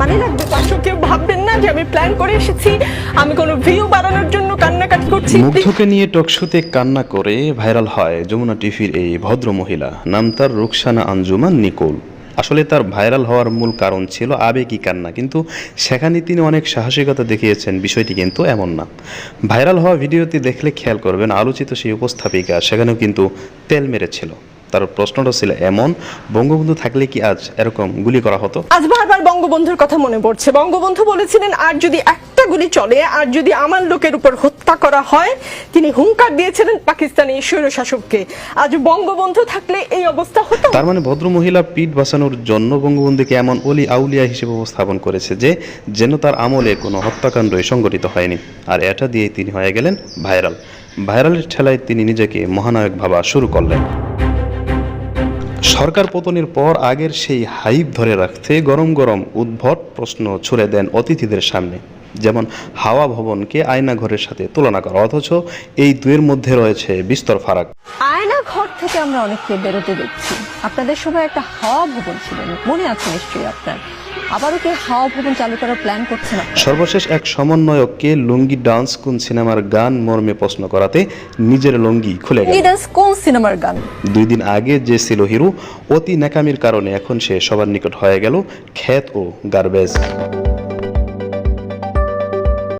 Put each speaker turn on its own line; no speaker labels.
মানে লাগবে পাশো কেউ ভাববেন না যে আমি প্ল্যান করে এসেছি, আমি কোনো ভিউ বাড়ানোর জন্য কান্নাকাটি করছি।
মুগ্ধকে নিয়ে টকশোতে কান্না করে ভাইরাল হয় যমুনা টিভির এই ভদ্র মহিলা। নাম তার রুকসানা আঞ্জুমান নিকোল। আসলে তার ভাইরাল হওয়ার মূল কারণ ছিল আবেগী কান্না, কিন্তু সেখানে তিনি অনেক সাহসিকতা দেখিয়েছেন, বিষয়টি কিন্তু এমন না। ভাইরাল হওয়া ভিডিওটি দেখলে খেয়াল করবেন, আলোচিত সেই উপস্থাপিকা, সেখানেও কিন্তু তেল মেরেছিল। তার প্রশ্নটা ছিল এমন বঙ্গবন্ধু থাকলে কি আজ এরকম গুলি করা হতো?
আজ বারবার বঙ্গবন্ধুর কথা মনে পড়ছে। বঙ্গবন্ধু বলেছিলেন আর যদি একটা গুলি চলে আর যদি আমার লোকের উপর হত্যা করা হয় তিনি হুঙ্কার দিয়েছিলেন পাকিস্তানি স্বৈরশাসককে। আজ বঙ্গবন্ধু থাকলে এই অবস্থা হতো?
তার মানে ভদ্র মহিলা পিঠ বাঁচানোর জন্য বঙ্গবন্ধুকে এমন অলি আউলিয়া হিসেবে উপস্থাপন করেছে যে যেন তার আমলে কোনো হত্যাকাণ্ডই সংগঠিত হয়নি। আর এটা দিয়ে তিনি হয়ে গেলেন ভাইরাল। ভাইরালের ঠেলায় তিনি নিজেকে মহানায়ক ভাবা শুরু করলেন। সরকার পতনের পর আগের সেই হাইপ ধরে রাখতে গরম গরম উদ্ভট প্রশ্ন ছুড়ে দেন অতিথিদের সামনে। যেমন হাওয়া ভবনকে আয়না ঘরের সাথে তুলনা করা, অথচ এই দুয়ের মধ্যে রয়েছে বিস্তর ফারাক।
আয়না ঘর থেকে আমরা অনেককে বেরোতে দেখছি। আপনাদের সময় একটা হাওয়া ভবন ছিল। মনে আছে নিশ্চয়ই আপনার? আবারও কি হাওয়া ভবন চালু করার প্ল্যান করছেন আপনারা?
সর্বশেষ এক সমন্বয়ককে লুঙ্গি ডান্স কোন সিনেমার গান মর্মে প্রশ্ন করাতে নিজের লুঙ্গি খুলে গেল।
এই ডান্স কোন সিনেমার গান?
দুই দিন আগে যে ছিল হিরো অতি নাকামির কারণে এখন সে সবার নিকট হয়ে গেল খ্যাত ও গার্বেজ।